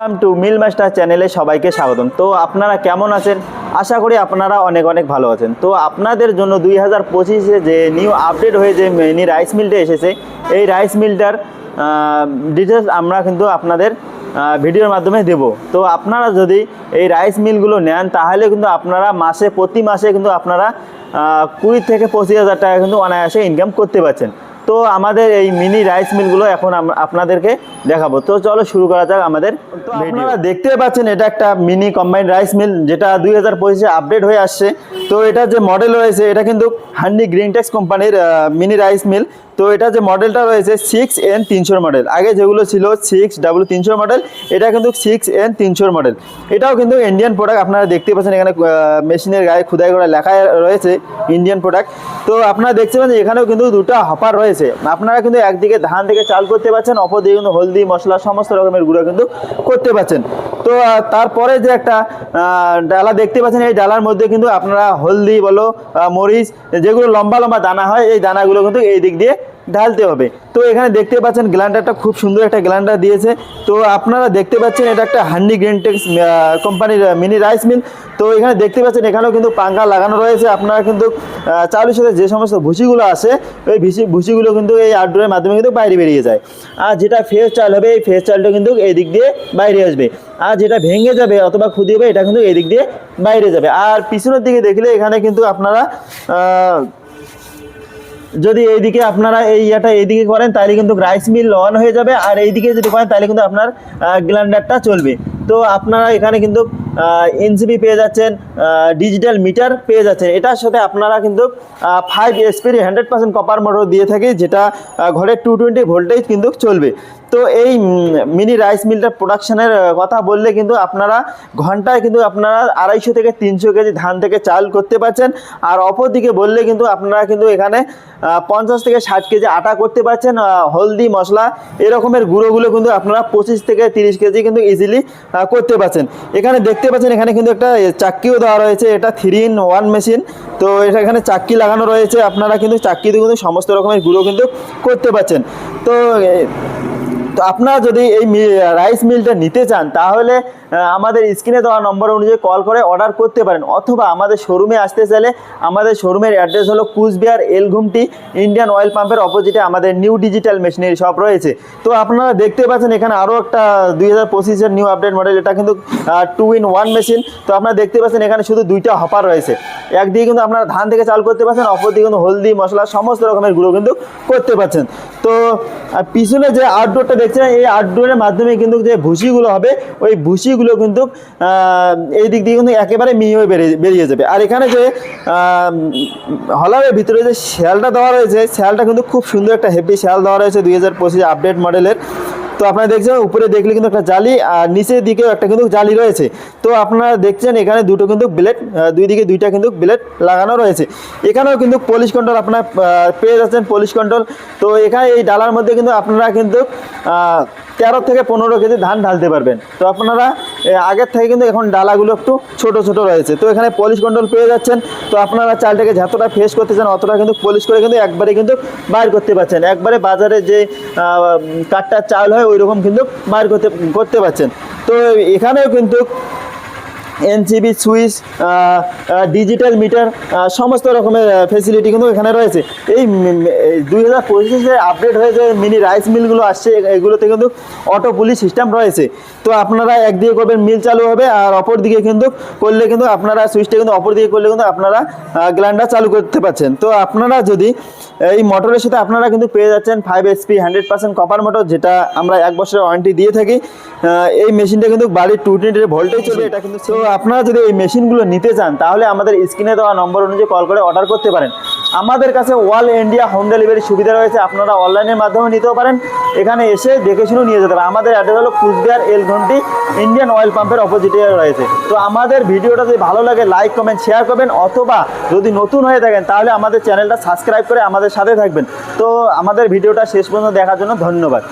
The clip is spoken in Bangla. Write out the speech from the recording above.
ওয়েলকাম টু মিল মাস্টার চ্যানেলে সবাইকে স্বাগতম। তো আপনারা কেমন আছেন? আশা করি আপনারা অনেক অনেক ভালো আছেন। তো আপনাদের জন্য দুই হাজার পঁচিশে যে নিউ আপডেট হয়ে যে মিনি রাইস মিলটা এসেছে, এই রাইস মিলটার ডিটেলস আমরা কিন্তু আপনাদের ভিডিওর মাধ্যমে দেব। তো আপনারা যদি এই রাইস মিলগুলো নেন, তাহলে কিন্তু আপনারা মাসে, প্রতি মাসে কিন্তু আপনারা কুড়ি থেকে পঁচিশ হাজার টাকা কিন্তু অনায়াসে ইনকাম করতে পারছেন। তো আমাদের এই মিনি রাইস মিলগুলো এখন আপনাদেরকে দেখাবো। তো চলো শুরু করা যাক আমাদের আপনারা দেখতে পাচ্ছেন এটা একটা মিনি কম্বাইন্ড রাইস মিল যেটা দুই হাজার পঁচিশে আপডেট হয়ে আসছে। তো এটা যে মডেল রয়েছে এটা কিন্তু হান্ডি গ্রিনটেক্স কোম্পানির মিনি রাইস মিল তো এটা যে মডেলটা রয়েছে সিক্স এন তিনশোর মডেল আগে যেগুলো ছিল সিক্স ডাব্লু তিনশোর মডেল এটা কিন্তু সিক্স এন তিনশোর মডেল এটাও কিন্তু ইন্ডিয়ান প্রোডাক্ট আপনারা দেখতে পাচ্ছেন এখানে মেশিনের গায়ে খুদাই করা লেখা রয়েছে ইন্ডিয়ান প্রোডাক্ট তো আপনারা দেখতে পাচ্ছেন এখানেও কিন্তু দুটো হপার রয়েছে। আপনারা কিন্তু একদিকে ধান থেকে চাল করতে পারছেন, অপরদিকে কিন্তু হলদি, মশলা, সমস্ত রকমের গুঁড়ো কিন্তু করতে পারছেন। তো তারপরে যে একটা ডালা দেখতে পাচ্ছেন, এই ডালার মধ্যে কিন্তু আপনারা হলদি বলো মরিচ, যেগুলো লম্বা লম্বা দানা হয়, এই দানাগুলো কিন্তু এই দিক দিয়ে ঢালতে হবে। তো এখানে দেখতে পাচ্ছেন গ্ল্যান্ডারটা খুব সুন্দর একটা গ্ল্যান্ডার দিয়েছে। তো আপনারা দেখতে পাচ্ছেন এটা একটা হান্ডি গ্রিনটেক্স কোম্পানির মিনি রাইস মিল। তো এখানে দেখতে পাচ্ছেন এখানেও কিন্তু পাঙ্খা লাগানো রয়েছে। আপনারা কিন্তু আহ, চাউলের সাথে যে সমস্ত ভুসিগুলো আসে ওই ভুসি ভুসিগুলো কিন্তু এই আউটডোরের মাধ্যমে কিন্তু বাইরে বেরিয়ে যায়। আর যেটা ফ্রেশ চাল হবে এই ফ্রেশ চালটা কিন্তু এই দিক দিয়ে বাইরে আসবে। আর যেটা ভেঙে যাবে অথবা ক্ষুদি হবে এটা কিন্তু এই দিক দিয়ে বাইরে যাবে। আর পিছনের দিকে দেখলে এখানে কিন্তু আপনারা যদি এইদিকে আপনারা এই ইয়েটা এইদিকে করেন তাহলে কিন্তু রাইস মিল অন হয়ে যাবে। আর এইদিকে যদি করেন তাহলে কিন্তু আপনার গ্ল্যান্ডারটা চলবে। তো আপনারা এখানে কিন্তু এনসিবি পেয়ে যাচ্ছেন ডিজিটাল মিটার পেয়ে যাচ্ছেন। এটার সাথে আপনারা কিন্তু ফাইভ এসপির হান্ড্রেড পার্সেন্ট কপার মোটর দিয়ে থাকে, যেটা ঘরের টু টোয়েন্টি ভোল্টেজ কিন্তু চলবে। তো এই মিনি রাইস মিলটার প্রোডাকশনের কথা বললে কিন্তু আপনারা ঘন্টায় কিন্তু আপনারা আড়াইশো থেকে তিনশো কেজি ধান থেকে চাল করতে পারছেন। আর অপর দিকে বললে কিন্তু আপনারা কিন্তু এখানে পঞ্চাশ থেকে ষাট কেজি আটা করতে পারছেন হলদি, মশলা, এরকমের গুঁড়োগুলো কিন্তু আপনারা পঁচিশ থেকে তিরিশ কেজি কিন্তু ইজিলি করতে পারছেন। এখানে দেখতে পাচ্ছেন, এখানে কিন্তু একটা চাক্কিও দেওয়া রয়েছে। এটা থ্রি ইন ওয়ান মেশিন তো এটা এখানে চাক্কি লাগানো রয়েছে। আপনারা কিন্তু চাক্কিতে কিন্তু সমস্ত রকমের গুঁড়ো কিন্তু করতে পারছেন। তো তো আপনারা যদি এই রাইস মিলটা নিতে চান, তাহলে আমাদের স্ক্রিনে দেওয়া নম্বর অনুযায়ী কল করে অর্ডার করতে পারেন। অথবা আমাদের শোরুমে আসতে চাইলে আমাদের শোরুমের অ্যাড্রেস হলো কুচবিহার এলঘুমটি ইন্ডিয়ান অয়েল পাম্পের অপোজিটে আমাদের নিউ ডিজিটাল মেশিনারি শপ রয়েছে। তো আপনারা দেখতে পাচ্ছেন এখানে আরও একটা দুই হাজার পঁচিশের নিউ আপডেট মডেল এটা কিন্তু টু ইন ওয়ান মেশিন তো আপনারা দেখতে পাচ্ছেন এখানে শুধু দুইটা হপার রয়েছে। একদিকে কিন্তু আপনারা ধান থেকে চাল করতে পারছেন, অপরদিকে কিন্তু হলদি, মশলা, সমস্ত রকমের গুঁড়ো কিন্তু করতে পারছেন। তো পিছনে যে আউটডোরটা দেখছেন এই আউটডোরের মাধ্যমে কিন্তু যে ভুসিগুলো হবে, ওই ভুসিগুলো কিন্তু এই দিক দিয়ে কিন্তু একেবারে মিহি হয়ে বেরিয়ে যাবে। আর এখানে যে হলারের ভিতরে যে শ্যালটা দেওয়া রয়েছে শ্যালটা কিন্তু খুব সুন্দর একটা হেভি শ্যাল দেওয়া রয়েছে দুই হাজার পঁচিশ আপডেট মডেলের তো আপনারা দেখছেন, উপরে দেখলে কিন্তু একটা জালি, আর নিচের দিকেও একটা কিন্তু জালি রয়েছে। তো আপনারা দেখছেন, এখানে দুটো কিন্তু ব্লেড দুই দিকে দুইটা কিন্তু ব্লেড লাগানো রয়েছে। এখানেও কিন্তু পলিশ কন্ট্রোল আপনারা পেয়ে যাচ্ছেন পলিশ কন্ট্রোল তো এখানে এই ডালার মধ্যে কিন্তু আপনারা কিন্তু তেরো থেকে পনেরো কেজি ধান ঢালতে পারবেন। তো আপনারা আগের থেকে কিন্তু এখন ডালাগুলো একটু ছোট ছোট রয়েছে। তো এখানে পলিশ কন্ট্রোল পেয়ে যাচ্ছেন। তো আপনারা চালটাকে যতটা ফেস করতে চান, অতটা কিন্তু পলিশ করে কিন্তু একবারে কিন্তু বাইর করতে পারছেন। একবারে বাজারে যে কাঠটার চাল হয় ওই রকম কিন্তু বাইর করতে করতে পারছেন। তো এখানেও কিন্তু এনসিবি সুইচ ডিজিটাল মিটার সমস্ত রকমের ফেসিলিটি কিন্তু এখানে রয়েছে। এই দুই হাজার পঁচিশে আপডেট হয়ে যে মিনি রাইস মিলগুলো আসছে এগুলোতে কিন্তু অটো পুলি সিস্টেম রয়েছে। তো আপনারা একদিকে করবেন মিল চালু হবে, আর অপর দিকে কিন্তু করলে কিন্তু আপনারা সুইচটা কিন্তু অপর দিকে করলে কিন্তু আপনারা গ্ল্যান্ডার চালু করতে পারছেন। তো আপনারা যদি এই মোটরের সাথে আপনারা কিন্তু পেয়ে যাচ্ছেন five SP hundred percent copper motor যেটা আমরা এক বছরের ওয়ারেন্টি দিয়ে থাকি এই মেশিনটা কিন্তু বাড়ির টু টোয়েন্টির ভোল্টেজ চলবে, এটা কিন্তু আপনারা যদি এই মেশিনগুলো নিতে চান, তাহলে আমাদের স্ক্রিনে দেওয়া নম্বর অনুযায়ী কল করে অর্ডার করতে পারেন। আমাদের কাছে অল ইন্ডিয়া হোম ডেলিভারি সুবিধা রয়েছে, আপনারা অনলাইনের মাধ্যমে নিতেও পারেন। এখানে এসে দেখে শুনে নিয়ে যেতে পারেন। আমাদের অ্যাড্রেস হলো কুচবিহার এল ঘন্টি, ইন্ডিয়ান অয়েল পাম্পের অপোজিটে রয়েছে। তো আমাদের ভিডিওটা যদি ভালো লাগে লাইক কমেন্ট শেয়ার করবেন, অথবা যদি নতুন হয়ে থাকেন, তাহলে আমাদের চ্যানেলটা সাবস্ক্রাইব করে আমাদের সাথে থাকবেন। তো আমাদের ভিডিওটা শেষ পর্যন্ত দেখার জন্য ধন্যবাদ।